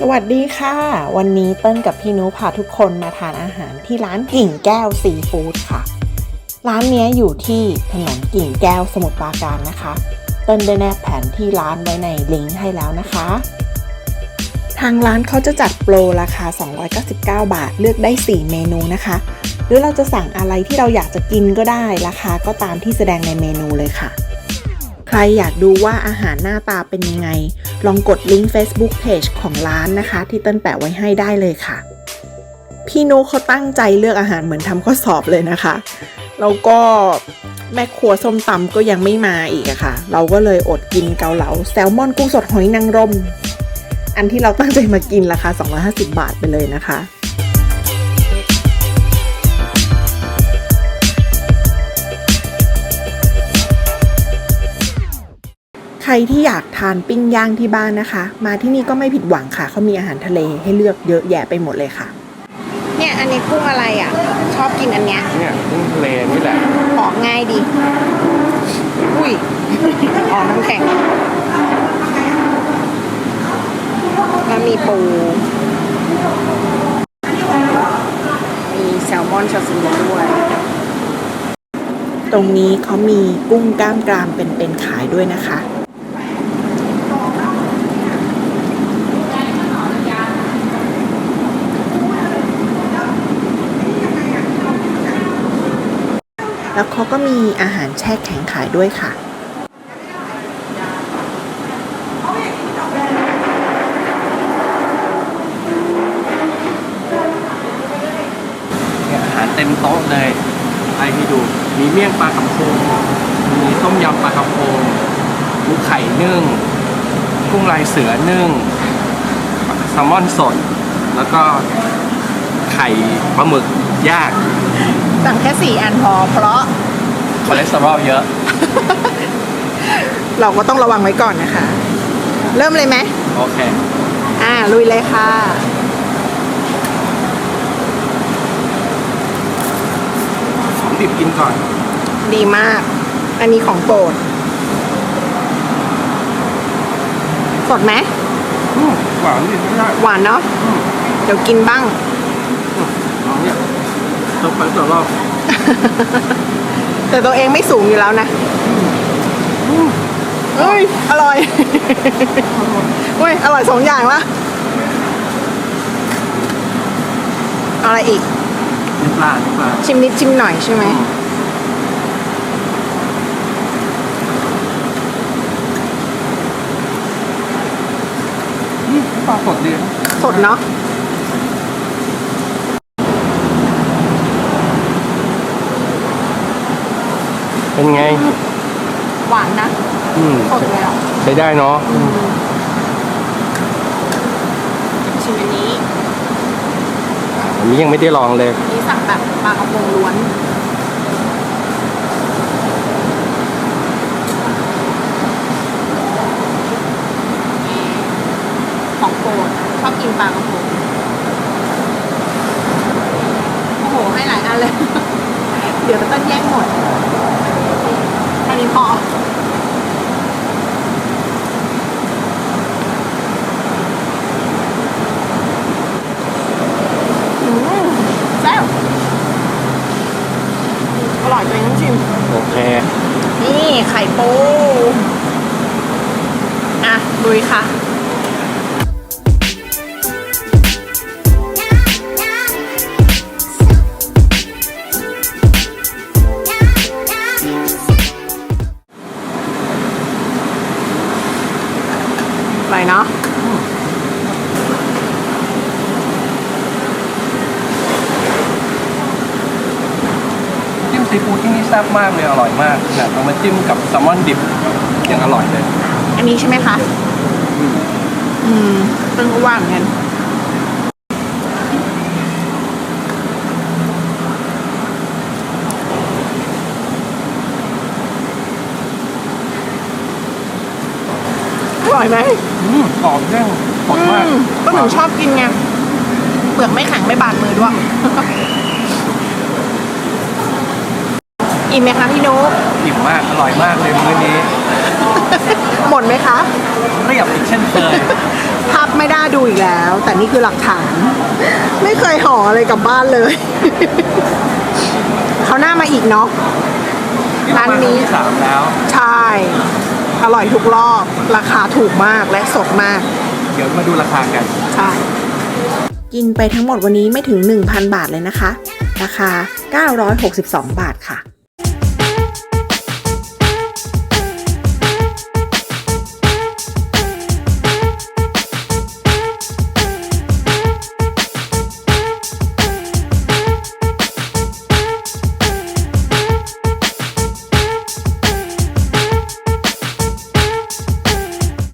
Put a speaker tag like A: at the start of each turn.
A: สวัสดีค่ะ วันนี้เติ้ลกับพี่นุพาทุกคนมาทานอาหารที่ร้านกิ่งแก้วซีฟู้ดค่ะ ร้านนี้อยู่ที่ถนนกิ่งแก้วสมุทรปราการนะคะ เติ้ลได้แนบแผนที่ร้านไว้ในลิงก์ให้แล้วนะคะ ทางร้านเขาจะจัดโปรราคา 299 บาทเลือกได้ 4 เมนูนะคะ หรือเราจะสั่งอะไรที่เราอยากจะกินก็ได้ราคาก็ตามที่แสดงในเมนูเลยค่ะ รอยากดูว่าอาหารหน้าตาเป็นยังไง ลองกดลิงก์ Facebook Page ของร้านนะคะ ที่เต้นแปะไว้ให้ได้เลยค่ะ พี่นุเขาตั้งใจเลือกอาหารเหมือนทำข้อสอบเลยนะคะ แล้วก็แม่ครัวส้มตำก็ยังไม่มาอีกอะค่ะ เราก็เลยอดกินเกาเหลาแซลมอนกุ้งสดหอยนางรม อันที่เราตั้งใจมากินราคา 250 บาทไปเลยนะคะ ที่อยากทานปิ้งย่างที่บ้านนะคะ มาที่นี่ก็ไม่ผิดหวังค่ะ เขามีอาหารทะเลให้เลือกเยอะแยะไปหมดเลยค่ะ เนี่ยอันนี้กุ้งอะไรอะ ชอบกินอันเนี้ย
B: เนี่ยกุ้งทะเลนี่แหละ
A: ออกง่ายดี อุ้ยออกน้ำแข็งแล้วมีปู มีแซลมอนชาซิมิด้วยตรงนี้เขามีกุ้งกล้ามกรามเป็นๆขายด้วยนะคะ แล้วเขาก็มีอาหารแช่แข็งขายด้วยค่ะ
B: อาหารเต็มโต๊ะเลยไปให้ดู มีเมี่ยงปลากระพงมีต้มยำปลากระพงมีไข่นึ่งกุ้งลายเสือนึ่งแซลมอนสด แล้วก็ไข่ปลาหมึกย่าง
A: สั่งแค่สี่อันพอเพราะ
B: คอเลสเตอรอลเยอะ
A: เราก็ต้องระวังไว้ก่อนนะคะ เริ่มเลยไหม
B: โอเค
A: อ่าลุยเลยค่ะ
B: ของดิบกินก่อน
A: ดีมาก อันนี้ของโปรดสดไหม
B: อืมหวานดิไม่ได้
A: หวานเนาะเดี๋ยวกินบ้าง
B: เอาเนี่ย ต้องไปต่อรอบ
A: แต่ตัวเองไม่สูงอยู่แล้วนะเอ้ย อร่อยเฮ้ย อร่อยสองอย่างละเอาอะไรอีก
B: น้ำปลาน้ำปลา
A: ชิมนิดชิมหน่อยใช่ไหม
B: อืมน้ำปลาสดดีนะ
A: สดเนาะ
B: เป็นไง
A: หวานนะ
B: อืม
A: สดเลยอะ
B: ใช้ได้เนาะ
A: ชิมอันนี้
B: อันนี้ยังไม่ได้ลองเลย
A: อันนี้สั่งแบบปลากระพงล้วนของโปรดชอบกินปลากระพงโอ้โหให้หลายอันเลย เดี๋ยวจะต้นแย่งหมดแค่ นี้พออืมแซ่บอร่อยตัวเองต้องชิม
B: โอเค
A: นี่ไข่ปู อะลุยค่ะ อร่อยเนาะ
B: จิ้มซีฟู้ดที่นี่แซ่บมากเลยอร่อยมากเนี่ยเอามาจิ้มกับแซลมอนดิบยังอร่อยเลย
A: อันนี้ใช่ไหมคะ อืมเพิ่งก็ว่าเหมือนกัน ร่อยไหม
B: อืมกรอบแน่งสดมาก
A: อืมก็หนูชอบกินไงเปลือกไม่แข็งไม่บาดมือด้วยอิ่มไหมคะพี่นุ
B: อิ่มมากอร่อยมากเลยมื้อนี้
A: หมดไหมคะ
B: เรียบอีกเช่นเคย
A: พับไม่ได้ดูอีกแล้ว
C: แต่นี่คือหลักฐาน ไม่เคยห่ออะไรกลับบ้านเลยเขาวหน้ามาอีกเนาะร้านนี้
B: ที่สามแล้ว
C: ใช่ อร่อยทุกรอบ ราคาถูกมากและสดมาก
B: เดี๋ยวมาดูราคากัน
C: ใช่ กินไปทั้งหมดวันนี้ไม่ถึง 1,000 บาทเลยนะคะ ราคา 962 บาทค่ะ